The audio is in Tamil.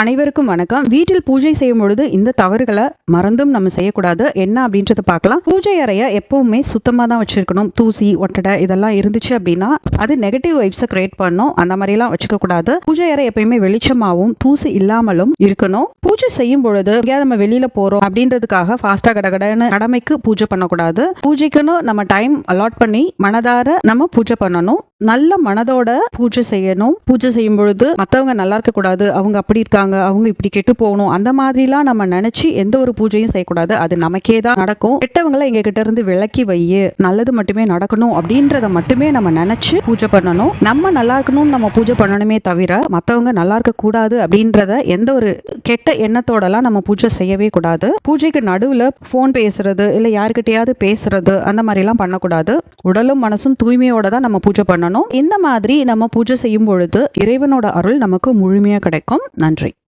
அனைவருக்கும் வணக்கம். வீட்டில் பூஜை செய்யும் பொழுது இந்த தவறுகளை மறந்தும் நம்ம செய்யக்கூடாது. என்ன அப்படின்றத பார்க்கலாம். பூஜை அறைய எப்பவுமே சுத்தமா தான் வச்சிருக்கணும். தூசி ஒட்டடை இதெல்லாம் இருந்துச்சு அப்படின்னா அது நெகட்டிவ் வைப்ஸை கிரியேட் பண்ணும். அந்த மாதிரிலாம் வச்சுக்க கூடாது. பூஜை அறை எப்பயுமே வெளிச்சமாகவும் தூசி இல்லாமலும் இருக்கணும். பூஜை செய்யும் பொழுது எங்கேயாவது நம்ம வெளியில போறோம் அப்படின்றதுக்காக ஃபாஸ்டா கடகடன்னு கடமைக்கு பூஜை பண்ணக்கூடாது. பூஜைக்குன்னு நம்ம டைம் அலாட் பண்ணி மனதார நம்ம பூஜை பண்ணணும். நல்ல மனதோட பூஜை செய்யணும். பூஜை செய்யும் பொழுது மற்றவங்க நல்லா இருக்க கூடாது அவங்க அப்படி இருக்காங்க அவங்க இப்படி கெட்டு போகணும் அந்த மாதிரிலாம் நம்ம நினைச்சு எந்த ஒரு பூஜையும் செய்யக்கூடாது. அது நமக்கே தான் நடக்கும். கெட்டவங்களை எங்க கிட்ட இருந்து விலக்கி வையு நல்லது மட்டுமே நடக்கணும் அப்படின்றத மட்டுமே நம்ம நினைச்சு பூஜை பண்ணணும். நம்ம நல்லா இருக்கணும்னு நம்ம பூஜை பண்ணணுமே தவிர மற்றவங்க நல்லா இருக்க கூடாது அப்படின்றத எந்த ஒரு கெட்ட எண்ணத்தோடலாம் நம்ம பூஜை செய்யவே கூடாது. பூஜைக்கு நடுவில் ஃபோன் பேசுறது இல்லை யாருக்கிட்டையாவது பேசுறது அந்த மாதிரிலாம் பண்ணக்கூடாது. உடலும் மனசும் தூய்மையோட தான் நம்ம பூஜை பண்ணணும். இந்த மாதிரி நம்ம பூஜை செய்யும் பொழுது இறைவனோட அருள் நமக்கு முழுமையா கிடைக்கும். நன்றி.